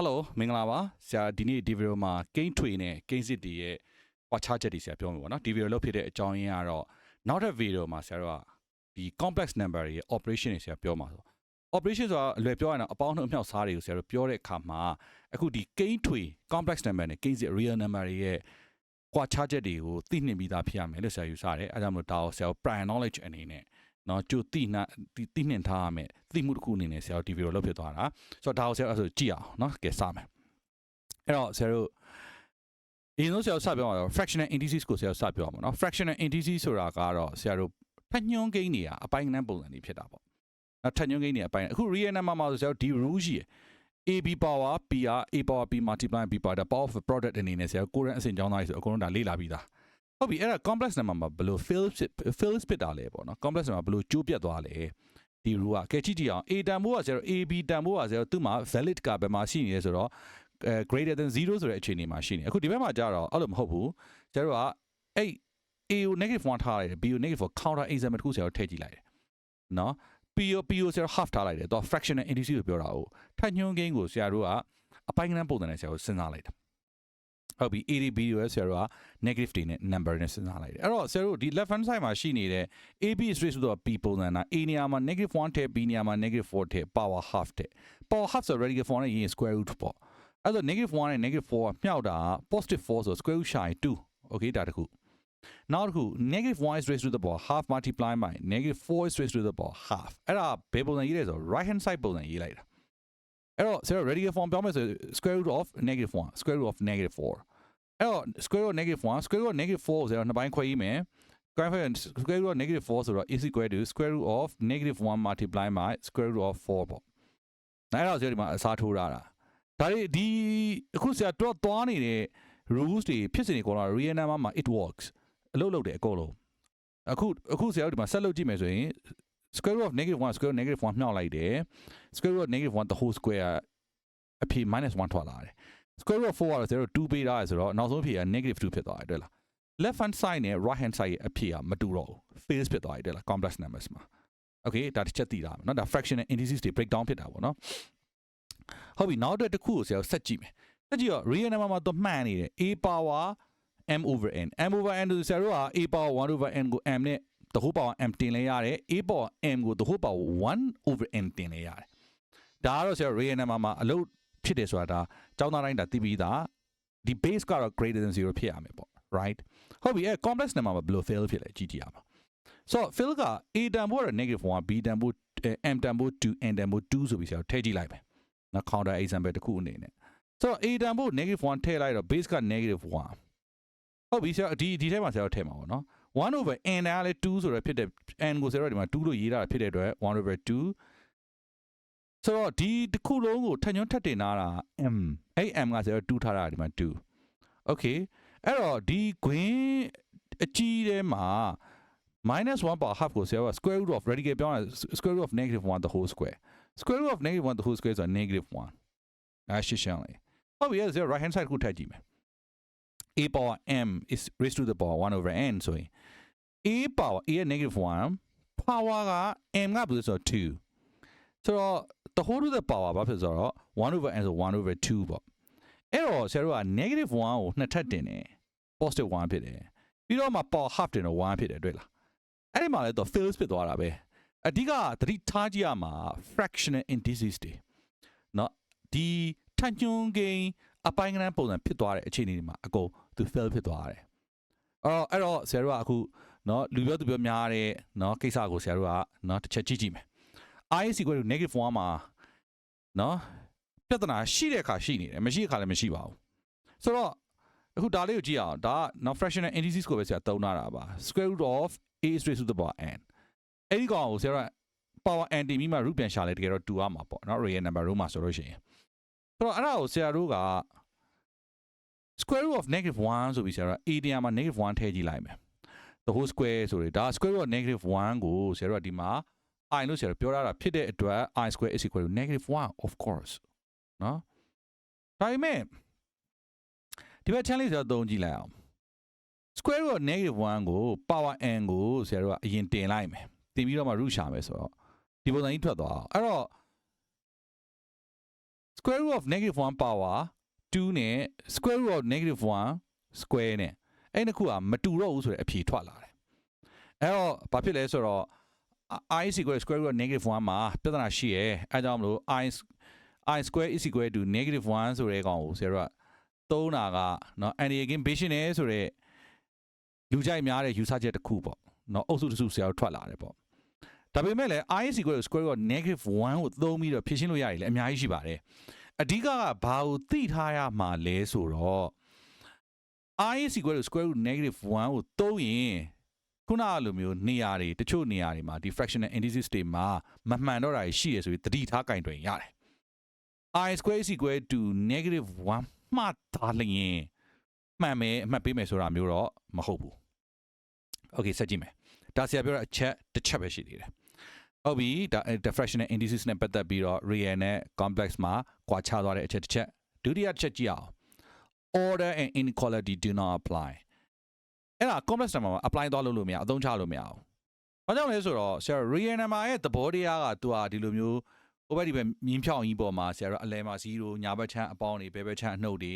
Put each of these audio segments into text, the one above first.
Hello မင်္ဂလာပါဆရာဒီနေ့ဒီဗီဒီယိုမှာကိန်းထွေနဲ့ကိန်းစစ်တီရဲ့ကွာခြားချက်တွေဆရာပြောမှာပေါ့နော်ဒီဗီဒီယိုလုပ်ဖြစ်တဲ့အကြောင်းရင်းကတော့နောက်တဲ့ဗီဒီယိုမှာဆရာတို့ကဒီ complex number တွေရဲ့ operation တွေဆရာပြောမှာဆို operation ဆိုတာအလွယ်ပြောရရင်တော့အပေါင်းနှုတ်အမြောက်စားတွေကိုဆရာတို့ပြောတဲ့အခါမှာအခုဒီကိန်းထွေ complex number နဲ့ကိန်းစစ် real number တွေရဲ့ကွာခြားချက်တွေကိုသိနှင်ပြီးသားဖြစ်ရမယ်လို့ဆရာယူဆတယ်အဲဒါကြောင့်မလို့ဒါကိုဆရာတို့ prior knowledge အနေနဲ့ နော်ကြိုသိနှသိနှင်ထားရမယ်သိမှုတစ်ခုအနေနဲ့ဆရာတို့ဒီဗီဒီယိုလုပ်ဖြစ်သွားတာဆိုတော့ဒါကိုဆရာတို့အဲ့ဆိုကြည့်အောင်နော်ကဲစမယ်အဲ့တော့ဆရာတို့အရင်ဆုံးဆရာတို့စပြောရအောင် fractional indices ကိုဆရာတို့စပြောရမှာနော် fractional indices ဆိုတာကတော့ဆရာတို့ထညွှန်းကိန်းတွေကအပိုင်းကနန်းပုံစံတွေဖြစ်တာပေါ့နော်ထညွှန်းကိန်းတွေအပိုင်းအခု real number မှာဆိုဆရာတို့ဒီ rule ရှိရယ် AB power P က A power P multiply B power ဒါ power of product အနေနဲ့ဆရာတို့ကိုရန်အစဉ်ကြောင်းသားတွေဆိုအကုန်လုံးဒါလေ့လာပြီးသား ဟုတ်ပြီအဲ့ဒါ complex number မှာဘယ်လို fill fill ဖြစ်တာလဲပေါ့နော် complex number ဘယ်လိုကျိုးပြတ်သွားလဲဒီ rule ကကဲကြည့်ကြည့်အောင် A တန်ဖိုးကဆရာတို့ AB တန်ဖိုးကဆရာတို့သူ့မှာ valid ကဘယ်မှာရှိနေလဲဆိုတော့အဲ greater than 0ဆိုတဲ့အခြေအနေမှာရှိနေအခုဒီဘက်မှာကျတော့အဲ့လိုမဟုတ်ဘူးဆရာတို့ကအဲ့ A ကို negative 1ထားလိုက်တယ် B ကို negative 4 counter example တစ်ခုဆရာတို့ထည့်ကြည့်လိုက်တယ်နော် P ကို P ကိုဆရာတို့ half ထားလိုက်တယ်တော့ fractional indices ကိုပြောတာဟုတ်ထညွှန်းကိန်းကိုဆရာတို့ကအပိုင်းကနန်းပုံစံနဲ့ဆရာတို့စဉ်းစားလိုက်တယ် ဟုတ်ပြီ ADB ကိုဆရာတို့က negative တွေနဲ့ number နဲ့စဉ်းစားလိုက်တယ်အဲ့တော့ဆရာတို့ဒီ left hand side မှာရှိနေတဲ့ AB is raised to the P ပုံစံက A နေရာမှာ negative 1ထည့် B နေရာမှာ negative 4ထည့် power half ထည့် power half ဆို radical form နဲ့ရင် square root ပေါ့အဲ့တော့ negative 1နဲ့ negative 4ကမြှောက်တာ positive 4ဆို square root ရှာရင်2 okay ဒါတခုနောက်တစ်ခု negative 1 is raised to the power half multiply by negative 4 is raised to the power half အဲ့ဒါဘယ်ပုံစံရေးလဲဆို right hand side ပုံစံရေးလိုက်တာအဲ့တော့ဆရာ radical form ပြောမယ်ဆို square root of negative 1 square root of negative 4 အဲ့တော့ square root of negative 1 square root of negative 4ကိုဆရာနှစ်ပိုင်းခွဲရေးမယ် square root square root of negative 4ဆိုတော့ is equal to square root of negative 1 multiply by square root of 4ပေါ့အဲ့တော့ဆရာဒီမှာအစားထိုးထားတာဒါတွေဒီအခုဆရာတော့သွားနေတဲ့ rules တွေဖြစ်စဉ်တွေကတော့ real number မှာ it works အလုပ်လုပ်တယ်အကုန်လုံးအခုအခုဆရာတို့ဒီမှာဆက်လုပ်ကြည့်မယ်ဆိုရင် square root of negative 1 square root of negative 1မြှောက်လိုက်တယ် square root of negative 1 the whole square အဖြစ် minus 1ထွက်လာတယ် square root of 4ကတော့0 2ပေးထားရဆိုတော့နောက်ဆုံးဖြေက negative 2ဖြစ်သွားတယ်တွေ့လား left hand side နဲ့ right hand side ရဲ့အဖြေကမတူတော့ဘူး phase ဖြစ်သွားတယ်တွေ့လား complex numbers မှာ okay ဒါတစ်ချက်သိတာပေါ့နော်ဒါ fraction နဲ့ indices တွေ break down ဖြစ်တာပေါ့နော်ဟုတ်ပြီနောက်တစ်တစ်ခုကိုဆရာဆက်ကြည့်မယ်ဆက်ကြည့်တော့ real number မှာသူမှန်နေတယ် a power m over n m over n ဆိုဆရာတို့က a power 1 over n ကို m နဲ့တခုပါဝါ m တင်လဲရတယ် a power m ကိုတခုပါဝါ1 over n တင်လဲရတယ်ဒါကတော့ဆရာ real number မှာအလုပ်ဖြစ်တယ်ဆိုတာဒါ ကျောင်းသားတိုင်းဒါသိပြီးသားဒီ base ကတော့ greater than 0ဖြစ်ရမယ်ပေါ့ right ဟုတ်ပြီအဲ complex number မှာဘယ်လို fail ဖြစ်လဲကြည့်ကြည့်ရအောင်ဆိုတော့ fail က a တန်ဖိုးက negative 1 b တန်ဖိုး m တန်ဖိုး2 n တန်ဖိုး2ဆိုပြီးဆရာထည့်ကြည့်လိုက်မယ်နော် counter example တစ်ခုအနေနဲ့ဆိုတော့ a တန်ဖိုး negative 1ထည့်လိုက်တော့ base က negative 1ဟုတ်ပြီဆရာဒီဒီထဲမှာဆရာထည့်မှာပေါ့နော်1 over n ကလည်း2ဆိုတော့ဖြစ်တဲ့ n ကိုဆရာတို့ဒီမှာ2လို့ရေးထားတာဖြစ်တဲ့အတွက်1 over 2 ဆိုတော့ဒီတစ်ခုလုံးကိုထညွန်းထပ်တင်ထားတာ m အဲ့ m ကဆရာတို့2ထားတာဒီမှာ2 okay အဲ့တော့ဒီ green အကြီးထဲမှာ minus 1 power half ကိုဆရာက square root of radical ပြောင်းတာ square root of negative 1 the whole square square root of negative 1 the whole square ဆိုတာ negative 1အဲရှင်းရှင်းလေးဟုတ်ပြီဆရာ right hand side ကိုထည့်ကြည့်မယ် a power m is raised to the power 1 over n ဆိုရင် a power a ရဲ့ negative 1 power က m ကဘယ်လိုဆိုတော့2ဆိုတော့ the whole to the power ဘာဖြစ်ဆိုတော့1 over n ဆို1 over 2ပေါ့အဲ့တော့ဆရာတို့က negative 1ကိုနှစ်ထပ်တင်တယ် positive 1ဖြစ်တယ်ပြီးတော့မှ power half တင်တော့1ဖြစ်တယ်တွေ့လားအဲ့ဒီမှာလည်းတော့ fails ဖြစ်သွားတာပဲအဓိကသတိထားကြည့်ရမှာ fractional indices တွေเนาะဒီထညွန်းကိန်းအပိုင်းကနန်းပုံစံဖြစ်သွားတဲ့အခြေအနေတွေမှာအကုန်သူ fail ဖြစ်သွားတယ်အော်အဲ့တော့ဆရာတို့ကအခုเนาะလူပြောသူပြောများတဲ့เนาะကိစ္စကိုဆရာတို့ကเนาะတစ်ချက်ကြည့်ကြည့်မယ် IAC ကွဲလို့ negative 1မှာနော်ပြဿနာရှိတဲ့အခါရှိနေတယ်မရှိတဲ့အခါလည်းမရှိပါဘူးဆိုတော့အခုဒါလေးကိုကြည့်အောင်ဒါက non fractional indices ကိုပဲဆရာသုံးထားတာပါ square root of a is raised to the power n အဲ့ဒီကောင်ကိုဆရာက power n တင်ပြီးမှ root ပြန်ရှာလဲတကယ်တော့2ရမှာပေါ့နော် real number row မှာဆိုလို့ရှိရင်ဆိုတော့အဲ့ဒါကိုဆရာတို့က square root of negative 1ဆိုပြီးဆရာက a တင်ရမှာ negative 1ထည့်ကြည့်လိုက်မယ် the whole square ဆိုရင်ဒါ square root of negative 1ကိုဆရာတို့ကဒီမှာ i လို့ဆိုရပြောရတာဖြစ်တဲ့အတွက် i square is equal to -1 of course နော်ဒါပေမဲ့ဒီဘက် challenge ဆိုတော့သုံးကြည့်လိုက်အောင် square root of -1 ကို power n ကိုဆရာတို့ကအရင်တင်လိုက်မယ်တင်ပြီးတော့မှ root ရှာမယ်ဆိုတော့ဒီပုံစံကြီးထွက်သွားအောင်အဲ့တော့ square root of -1 power 2နဲ့ square root of -1 square နဲ့အဲ့ဒီခုကမတူတော့ဘူးဆိုတဲ့အဖြေထွက်လာတယ်အဲ့တော့ဘာဖြစ်လဲဆိုတော့ i is equal to square root of negative 1မှာပြဿနာရှိရဲအဲကြောင့်မလို့ i i square is equal to negative 1ဆိုတဲ့ကောင်ကိုဆရာတို့ကသုံးတာကเนาะ and again patient နဲ့ဆိုတဲ့လူကြိုက်များတဲ့ယူဆချက်တစ်ခုပေါ့เนาะအုပ်စုတစ်စုဆရာတို့ထွက်လာတယ်ပေါ့ဒါပေမဲ့လည်း i is equal to square root of negative 1ကိုသုံးပြီးတော့ဖြည့်ရှင်းလို့ရတယ်လေအများကြီးရှိပါတယ်အဓိကကဘာကိုသိထားရမှာလဲဆိုတော့ i is equal to square root negative 1ကိုသုံးရင် ခုနကလိုမျိုးနေရာတွေတချို့နေရာတွေမှာဒီ fractional indices တွေမှာမမှန်တော့တာရှိရဆိုပြီးသတိထားကင်တွင်ရတယ် i square is equal to negative 1မှတ်သားလျင်မှန်မယ်အမှတ်ပေးမယ်ဆိုတာမျိုးတော့မဟုတ်ဘူး okay ဆက်ကြည့်မယ်ဒါဆရာပြောတဲ့အချက်တစ်ချက်ပဲရှိသေးတယ်ဟုတ်ပြီဒါ the fractional indices နဲ့ပတ်သက်ပြီးတော့ real နဲ့ complex မှာကွာခြားသွားတဲ့အချက်တစ်ချက်ဒုတိယတစ်ချက်ကြည့်အောင် order and inequality do not apply အဲ့ဒါ complex number မှာ apply သွားလို့လို့မရအသုံးချလို့မရဘူး။ဘာကြောင့်လဲဆိုတော့ဆရာ real number ရဲ့သဘောတရားကသူဟာဒီလိုမျိုးဟိုဘက်ဒီဘက်မြင်းဖြောင်းကြီးပေါ်မှာဆရာတို့အလဲမှာ0ညာဘက်ချမ်းအပေါင်းတွေဘယ်ဘက်ချမ်းအနှုတ်တွေ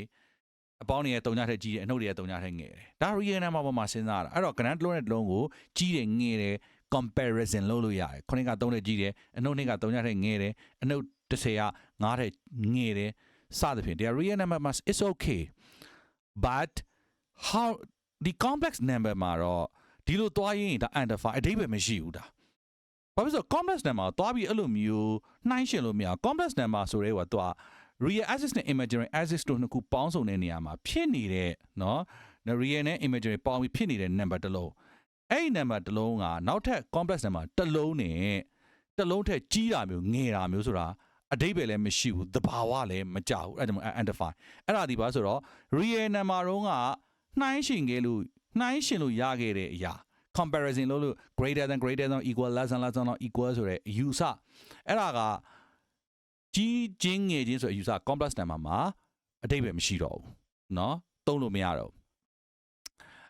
အပေါင်းတွေရဲ့တုံညာထက်ကြီးတယ်အနှုတ်တွေရဲ့တုံညာထက်ငယ်တယ်။ဒါ real number ပေါ်မှာစဉ်းစားတာ။အဲ့တော့ grand တစ်လုံးနဲ့တစ်လုံးကိုကြီးတယ်ငယ်တယ် comparison လုပ်လို့ရတယ်။ခုနက3ထက်ကြီးတယ်အနှုတ်နှစ်က3ထက်ငယ်တယ်အနှုတ်30က9ထက်ငယ်တယ်စသဖြင့်ဒါ real number မှာ is okay but how ဒီ complex number မှာတော့ဒီလိုသွားရင်ဒါ identify အဓိပ္ပာယ်မရှိဘူးဒါဘာဖြစ်လို့ complex number ကိုသွားပြီးအဲ့လိုမျိုးနှိုင်းရှင်လို့မရ complex number ဆိုတဲ့ဟိုကသူက real axis နဲ့ imaginary axis တို့နှစ်ခုပေါင်းစုံတဲ့နေရာမှာဖြစ်နေတဲ့เนาะ real နဲ့ imaginary ပေါင်းပြီးဖြစ်နေတဲ့ number တစ်လုံးအဲ့ဒီ number တစ်လုံးကနောက်ထပ် complex number တစ်လုံးနဲ့တစ်လုံးထက်ကြီးတာမျိုးငယ်တာမျိုးဆိုတာအဓိပ္ပာယ်လည်းမရှိဘူးသဘာဝလည်းမကြဘူးအဲ့ဒါမှ identify အဲ့ဒါဒီပါဆိုတော့ real number တုန်းက နှိုင်းရှင်ခဲ့လို့နှိုင်းရှင်လို့ရခဲ့တဲ့အရာ comparison လို့လို့ greater than greater than equal less than less than equal ဆိုတဲ့ use အဲ့ဒါကကြီးချင်းငယ်ချင်းဆိုတဲ့ use complex number မှာအတိတ်ပဲမရှိတော့ဘူးเนาะသုံးလို့မရတော့ဘူး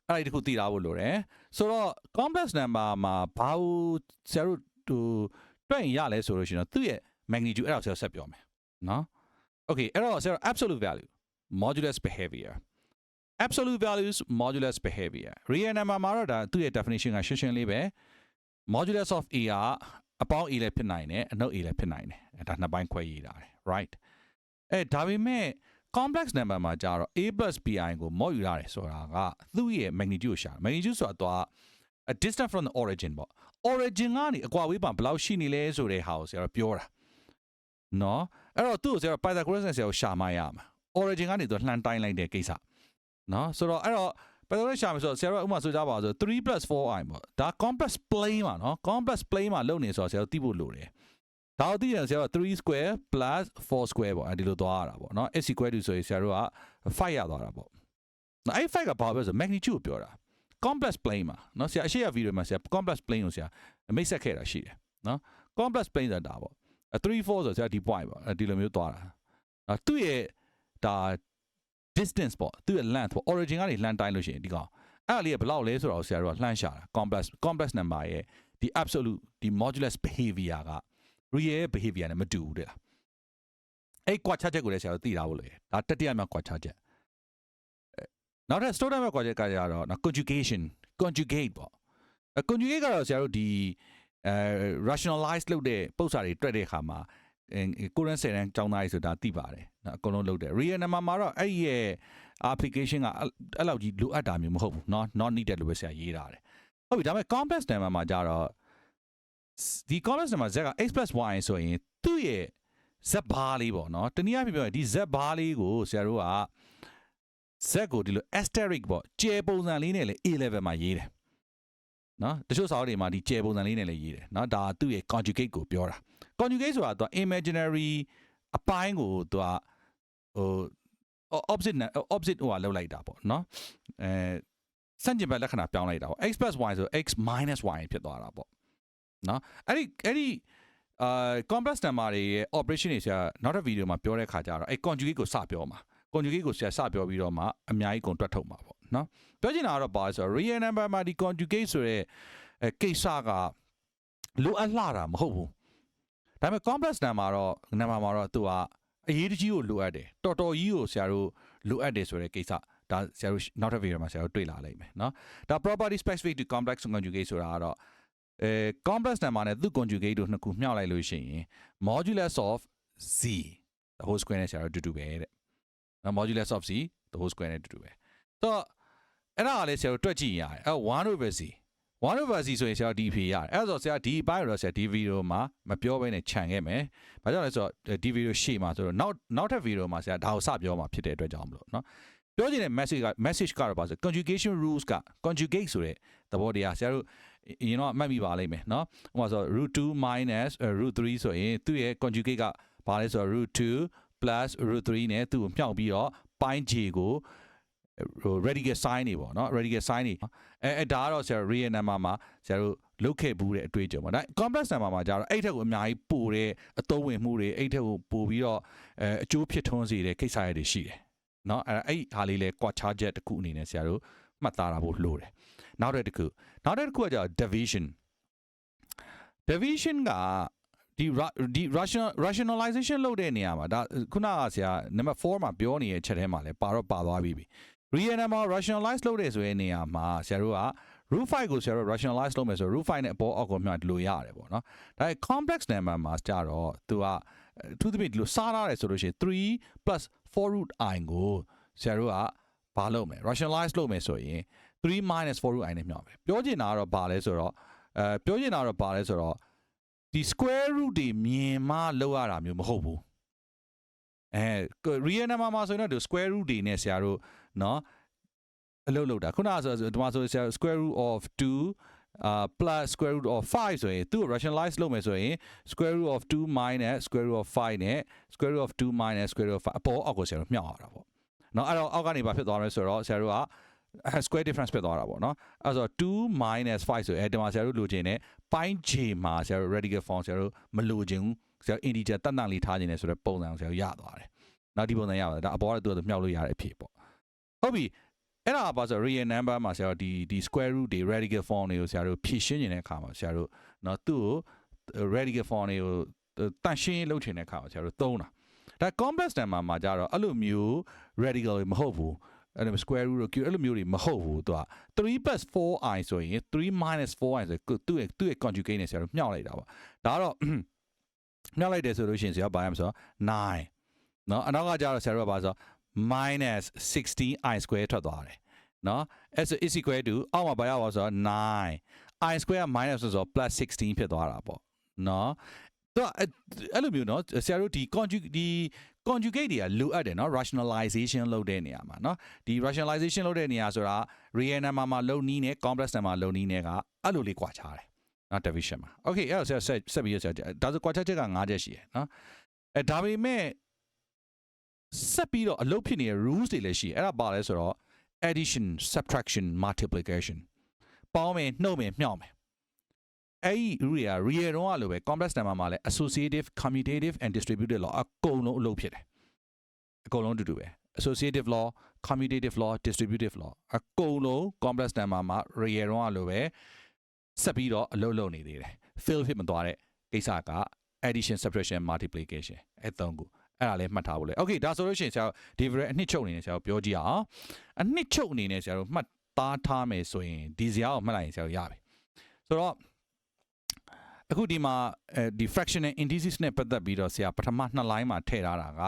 အဲ့ဒီတခုသိထားဖို့လိုတယ်ဆိုတော့ complex number မှာဘာလို့ဆရာတို့ဟိုတွက်ရင်ရလဲဆိုလို့ရှိရင်တော့သူ့ရဲ့ magnitude အဲ့ဒါကိုဆရာဆက်ပြောမယ်เนาะ okay အဲ့တော့ဆရာ absolute value modulus behavior absolute values modulus behavior real number မှာတော့ဒါသူ့ရဲ့ definition ကရှင်းရှင်းလေးပဲ modulus of a ကအပေါင်း a လည်းဖြစ်နိုင်တယ်အနှုတ် a လည်းဖြစ်နိုင်တယ်အဲဒါနှစ်ပိုင်းခွဲရေးတာတယ် right အဲဒါပေမဲ့ complex number မှာကျတော့ a bi ကို mod ယူရတယ်ဆိုတာကသူ့ရဲ့ magnitude ကိုရှာ magnitude ဆိုတာတော့ a distance from the origin ပေါ့ origin ကနေအကွာဝေးပါဘယ်လောက်ရှိနေလဲဆိုတဲ့ဟာကိုဆရာတို့ပြောတာနော်အဲ့တော့သူ့ကိုဆရာတို့ Pythagoras နဲ့ဆရာတို့ရှာမှရမှာ origin ကနေသူလှမ်းတိုင်းလိုက်တဲ့ကိစ္စ နော်ဆိုတော့အဲ့တော့ pathology ရှာမယ်ဆိုတော့ဆရာတို့ဥပမာဆိုကြပါဆို3 plus 4i ပေါ့ဒါ complex plane ပါနော် complex plane မှာလုပ်နေဆိုတော့ဆရာတို့သိဖို့လိုတယ်ဒါတို့သိရင်ဆရာတို့3 square plus 4 square ပေါ့အဲဒီလိုသွားရတာပေါ့နော် s equal to ဆိုရင်ဆရာတို့က5ရသွားတာပေါ့နော်အဲ့5ကဘာပဲဆို magnitude ကိုပြောတာ complex plane မှာနော်ဆရာအရှိရဗီဒီယိုမှာဆရာ complex plane ကိုဆရာမိတ်ဆက်ခဲ့တာရှိတယ်နော် complex plane ဆိုတာဒါပေါ့3 4ဆိုဆရာဒီ point ပေါ့ဒီလိုမျိုးသွားတာနော်သူ့ရဲ့ဒါ distance ပေါ့သူ့ရဲ့ length ပေါ့ origin ကနေလှမ်းတိုင်းလို့ရှိရင်ဒီကောင်အဲ့ဒါလေးကဘယ်လောက်လဲဆိုတော့ဆရာတို့ကလှမ်းရှာတာ complex complex number ရဲ့ဒီ absolute ဒီ modulus behavior က real behavior နဲ့မတူဘူးတဲ့လားအဲ့ကွာခြားချက်ကိုလည်းဆရာတို့သိထားဖို့လိုတယ်ဒါတတိယမြောက်ကွာခြားချက်နောက်ထပ် story မြောက်ကွာချက်ကကြတော့ conjugation conjugate ပေါ့ conjugate ကတော့ဆရာတို့ဒီအဲ rationalize လုပ်တဲ့ပုံစံတွေတွက်တဲ့အခါမှာကိုရန်ဆယ်တန်းကျောင်းသားကြီးဆိုတာသိပါတယ် နော်အကုန်လုံးလုပ်တယ် real number မှာတော့အဲ့ဒီရဲ့ application ကအဲ့လောက်ကြီးလိုအပ်တာမျိုးမဟုတ်ဘူးเนาะ not needed လို့ပဲဆရာရေးထားတယ်ဟုတ်ပြီဒါပေမဲ့ complex number မှာကြတော့ဒီ complex number z က x + y ဆိုရင်သူ့ရဲ့ z ဘားလေးပေါ့เนาะတနည်းအားဖြင့်ပြောရင်ဒီ z ဘားလေးကိုဆရာတို့က z ကိုဒီလို asterisk ပေါ့ကျဲပုံစံလေးနဲ့လေ A level မှာရေးတယ်နော်တချို့စာအုပ်တွေမှာဒီကျဲပုံစံလေးနဲ့လည်းရေးတယ်နော်ဒါသူ့ရဲ့ conjugate ကိုပြောတာ conjugate ဆိုတာသူက imaginary အပိုင်းကိုသူက ဟို opposite opposite ဟိုကလောက်လိုက်တာပေါ့နော်အဲစန့်ကျင်ဘက်လက္ခဏာပြောင်းလိုက်တာပေါ့ x + y ဆို x - y ဖြစ်သွားတာပေါ့နော်အဲ့ဒီအဲ့ဒီအာ complex number တွေရဲ့ operation တွေဆရာနောက်တစ်ဗီဒီယိုမှာပြောတဲ့ခါကျတော့အဲ့ conjugate ကိုစပြောမှာ conjugate ကိုဆရာစပြောပြီးတော့မှအများကြီးကုန်တွက်ထုတ်မှာပေါ့နော်ပြောချင်တာကတော့ပါဆိုတော့ real number မှာဒီ conjugate ဆိုတဲ့အဲကိစ္စကလိုအပ်လှတာမဟုတ်ဘူးဒါပေမဲ့ complex number တော့ number မှာတော့သူက အရေးတကြီးကိုလိုအပ်တယ်တော်တော်ကြီးကိုဆရာတို့လိုအပ်တယ်ဆိုတဲ့ကိစ္စဒါဆရာတို့နောက်ထပ် video မှာဆရာတို့တွေ့လာလိမ့်မယ်เนาะဒါ property specific to complex conjugate ဆိုတာကတော့အဲ complex number နဲ့သူ့ conjugate တို့နှစ်ခုမြှောက်လိုက်လို့ရှိရင် modulus of z the whole square နဲ့ဆရာတို့တူတူပဲတဲ့နော် modulus of z the whole square နဲ့တူတူပဲဆိုတော့အဲ့ဒါကလည်းဆရာတို့တွက်ကြည့်ရတယ်အဲ1 over z 1 over z ဆိုရင်ဆရာတို့ဒီဖြေရတယ်အဲ့ဒါဆိုဆရာဒီဘိုင်းရောဆရာဒီ video မှာမပြောဘဲနဲ့ခြံခဲ့မယ်ဘာကြောင့်လဲဆိုတော့ဒီ video ရှေ့မှာဆိုတော့နောက်နောက်ထပ် video မှာဆရာဒါကိုစပြောမှာဖြစ်တဲ့အတွက်ကြောင့်မလို့เนาะပြောချင်တဲ့ message က message ကတော့ပါဆို conjugation rules က conjugate ဆိုတဲ့သဘောတရားဆရာတို့ရင်တော့မှတ်မိပါလိမ့်မယ်เนาะဥပမာဆို root 2 minus root 3ဆိုရင်သူ့ရဲ့ conjugate ကဘာလဲဆိုတော့ root 2 plus root 3နဲ့သူ့ကိုမြှောက်ပြီးတော့ pi j ကို ဟို radical sign တွေပေါ့နော် radical sign တွေအဲအဲဒါကတော့ဆရာ real number မှာဆရာတို့လုတ်ခဲ့ဘူးတဲ့အတွေ့အကြုံပေါ့နော် complex number မှာကျတော့အဲ့ထက်ကိုအများကြီးပိုတဲ့အသုံးဝင်မှုတွေအဲ့ထက်ကိုပိုပြီးတော့အဲအကျိုးဖြစ်ထွန်းစေတဲ့ကိစ္စရတွေရှိတယ်နော်အဲ့အဲ့ဟာလေးလဲ quad charge တခုအနေနဲ့ဆရာတို့မှတ်သားတာဖို့လိုတယ်နောက်တစ်ခုနောက်တစ်ခုကကျတော့ division division ကဒီဒီ rational rationalization လုပ်တဲ့နေရာမှာဒါခုနကဆရာ number 4မှာပြောနေတဲ့အချက်ထဲမှာလဲပါတော့ပါသွားပြီ real number rationalize လုပ်တဲ့ဆိုတဲ့နေရာမှာဆရာတို့က root 5ကိုဆရာတို့ rationalize လုပ်မယ်ဆို root 5နဲ့အပေါ်အောက်ကိုမျှဒီလိုရတယ်ပေါ့နော်ဒါပေမဲ့ complex number မှာကြတော့သူကသူသဖြင့်ဒီလိုစားရတယ်ဆိုလို့ရှိရင်3 plus 4 root i ကိုဆရာတို့ကဘာလုပ်မလဲ rationalize လုပ်မယ်ဆိုရင်3 minus 4 root i နဲ့မျှမယ်ပြောချင်တာကတော့ဘာလဲဆိုတော့အဲပြောချင်တာကတော့ဘာလဲဆိုတော့ဒီ square root တွေမြင်မှလောက်ရတာမျိုးမဟုတ်ဘူးအဲ real number မှာဆိုရင်တော့ square root တွေနဲ့ဆရာတို့ နော်အလုပ်လုပ်တာခုနဆိုဒီမှာဆို square root of 2အာ plus square root of 5ဆိုရင်သူ့ rationalize လုပ်မယ်ဆိုရင် square root of 2 minus square root of 5နဲ့ square root of 2 minus square root of 5အပေါ်အောက်ကိုဆရာတို့မြှောက်ရတာပေါ့နော်အဲ့တော့အောက်ကနေဘာဖြစ်သွားမလဲဆိုတော့ဆရာတို့က square difference ဖြစ်သွားတာပေါ့နော်အဲ့ဆို2 minus 5ဆိုရင်အဲ့ဒီမှာဆရာတို့လိုချင်တဲ့ pine j မှာဆရာတို့ radical form ဆရာတို့မလိုချင်ဘူးဆရာ integer တတ်တန်လေးထားနေတယ်ဆိုတော့ပုံစံအောင်ဆရာတို့ရသွားတယ်နောက်ဒီပုံစံရပါတယ်ဒါအပေါ်ကသူ့ကိုမြှောက်လို့ရတဲ့အဖြစ်ပေါ့ ဟုတ်ပြီအဲ့ဒါကပါဆို real number မှာဆရာတို့ဒီဒီ square root တွေ radical form တွေကိုဆရာတို့ဖြည့်ရှင်းနေတဲ့အခါမှာဆရာတို့เนาะသူ့ကို radical form တွေကိုတန့်ရှင်းလုပ်ချင်တဲ့အခါမှာဆရာတို့သုံးတာဒါ complex number မှာကြတော့အဲ့လိုမျိုး radical တွေမဟုတ်ဘူးအဲ့လို square root တို့ cube အဲ့လိုမျိုးတွေမဟုတ်ဘူးသူက3 4i ဆိုရင်3 4i ဆိုသူ့ရဲ့သူ့ရဲ့ conjugate နဲ့ဆရာတို့မြှောက်လိုက်တာပေါ့ဒါကတော့မြှောက်လိုက်တယ်ဆိုလို့ရှိရင်ဆရာဘာရမလဲဆိုတော့9เนาะအနောက်ကကျတော့ဆရာတို့ကဘာဆို minus 16i square ထွက်သွားတယ်เนาะအဲ့ဆို is equal to အောက်မှာဘာရပါဆိုတော့9 i square minus ဆိုတော့ plus 16ဖြစ်သွားတာပေါ့เนาะတော့အဲ့လိုမျိုးเนาะဆရာတို့ဒီ conjugate ဒီ conjugate တွေကလိုအပ်တယ်เนาะ rationalization လုပ်တဲ့နေရာမှာเนาะဒီ rationalization လုပ်တဲ့နေရာဆိုတာ real number မှာလုံနီးနဲ့ complex number လုံနီးနဲ့ကအဲ့လိုလေးကွာခြားတယ်เนาะ division မှာ okay အဲ့တော့ဆက်ဆက်ဆက်ပြီးဆက်ဒါဆိုကွာခြားချက်က5ချက်ရှိတယ်เนาะအဲဒါပေမဲ့ ဆက်ပြီးတော့အလုပ်ဖြစ်နေတဲ့ rules တွေလည်းရှိတယ်အဲ့ဒါပါလဲဆိုတော့ addition subtraction multiplication ပေါင်းမယ်နှုတ်မယ်မြှောက်မယ်အဲ့ဒီ rule တွေက real တော့ကလိုပဲ complex number မှာလည်း associative commutative and distributive law အကုန်လုံးအလုပ်ဖြစ်တယ်အကုန်လုံးအတူတူပဲ associative law commutative law distributive law အကုန်လုံး complex number မှာ real တော့ကလိုပဲဆက်ပြီးတော့အလုပ်လုပ်နေသေးတယ် fail ဖြစ်မသွားတဲ့ကိစ္စက addition subtraction multiplication အဲ့သုံးခု အဲ့ဒါလည်းမှတ်ထားဖို့လေ okay ဒါဆိုလို့ရှိရင်ဆရာဒီ video အနှစ်ချုပ်အနေနဲ့ဆရာပြောကြည့်အောင်အနှစ်ချုပ်အနေနဲ့ဆရာတို့မှတ်သားထားမယ်ဆိုရင်ဒီဇာတ်ကိုမှတ်လိုက်ရင်ဆရာတို့ရပြီဆိုတော့အခုဒီမှာအဲဒီ fractional indices နဲ့ပတ်သက်ပြီးတော့ဆရာပထမနှစ် line မှာထည့်ထားတာက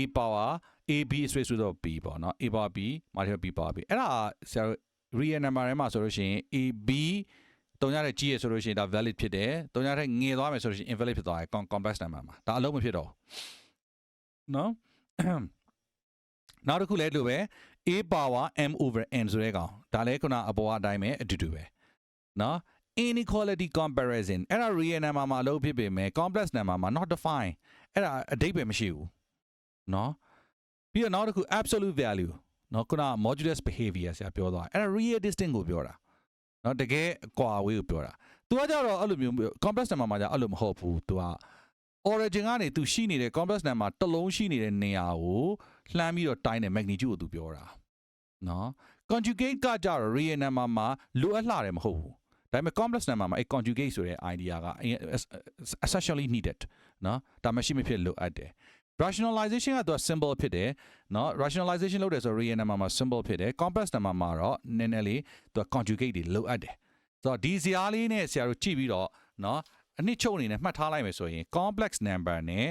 a power ab is raised to the b ပေါ့နော် a power b multiple b power b အဲ့ဒါဆရာတို့ real number ထဲမှာဆိုလို့ရှိရင် ab တုံရတဲ့ကြီးရဆိုလို့ရှိရင်ဒါ valid ဖြစ်တယ်တုံရတဲ့ငယ်သွားမယ်ဆိုလို့ရှိရင် invalid ဖြစ်သွားတယ် complex number မှာဒါအလုံးမဖြစ်တော့ နော်နောက်တစ်ခုလည်းလို့ပဲ a power m over n ဆိုတဲ့ကောင်ဒါလည်းခုနအပေါ်အတိုင်းပဲအတူတူပဲနော် inequality comparison အဲ့ဒါ real number မှာအလုပ်ဖြစ်ပေမဲ့ complex number မှာ not define အဲ့ဒါအဓိပ္ပာယ်မရှိဘူးเนาะပြီးတော့နောက်တစ်ခု absolute value เนาะခုန modulus behavior ဆရာပြောသွားအဲ့ဒါ real distinct ကိုပြောတာเนาะတကယ်အကွာဝေးကိုပြောတာ तू ကကြတော့အဲ့လိုမျိုး complex number မှာじゃအဲ့လိုမဟုတ်ဘူး तू က origin ကနေ तू ရှိနေတဲ့ complex number တစ်လုံးရှိနေတဲ့နေရာကိုလှမ်းပြီးတော့တိုင်းတဲ့ magnitude ကို तू ပြောတာเนาะ conjugate ကကြတော့ real number မှာလိုအပ်လှတယ်မဟုတ်ဘူးဒါပေမဲ့ complex number မှာအဲ conjugate ဆိုတဲ့ idea က essentially needed เนาะဒါမှရှိမဖြစ်လိုအပ်တယ် rationalization ကသူက symbol ဖြစ်တယ်เนาะ rationalization လုပ်တယ်ဆိုတော့ real numberမှာ symbol ဖြစ်တယ် complex number မှာတော့နည်းနည်းလေးသူက conjugate တွေလိုအပ်တယ်ဆိုတော့ဒီဇာတ်လေးနဲ့ဆရာတို့ကြည့်ပြီးတော့เนาะ အနှစ်ချုပ်အနေနဲ့မှတ်ထားလိုက်မယ်ဆိုရင် complex number နဲ့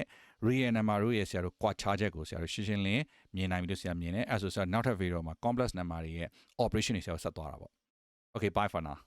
real number တို့ရဲ့ဆရာတို့ကွာခြားချက်ကိုဆရာတို့ရှင်းရှင်းလင်းမြင်နိုင်ပြီလို့ဆရာမြင်တယ်အဲဆိုဆရာနောက်ထပ် video မှာ complex number တွေရဲ့ operation တွေဆရာတို့ဆက်သွားတာပေါ့ okay bye for now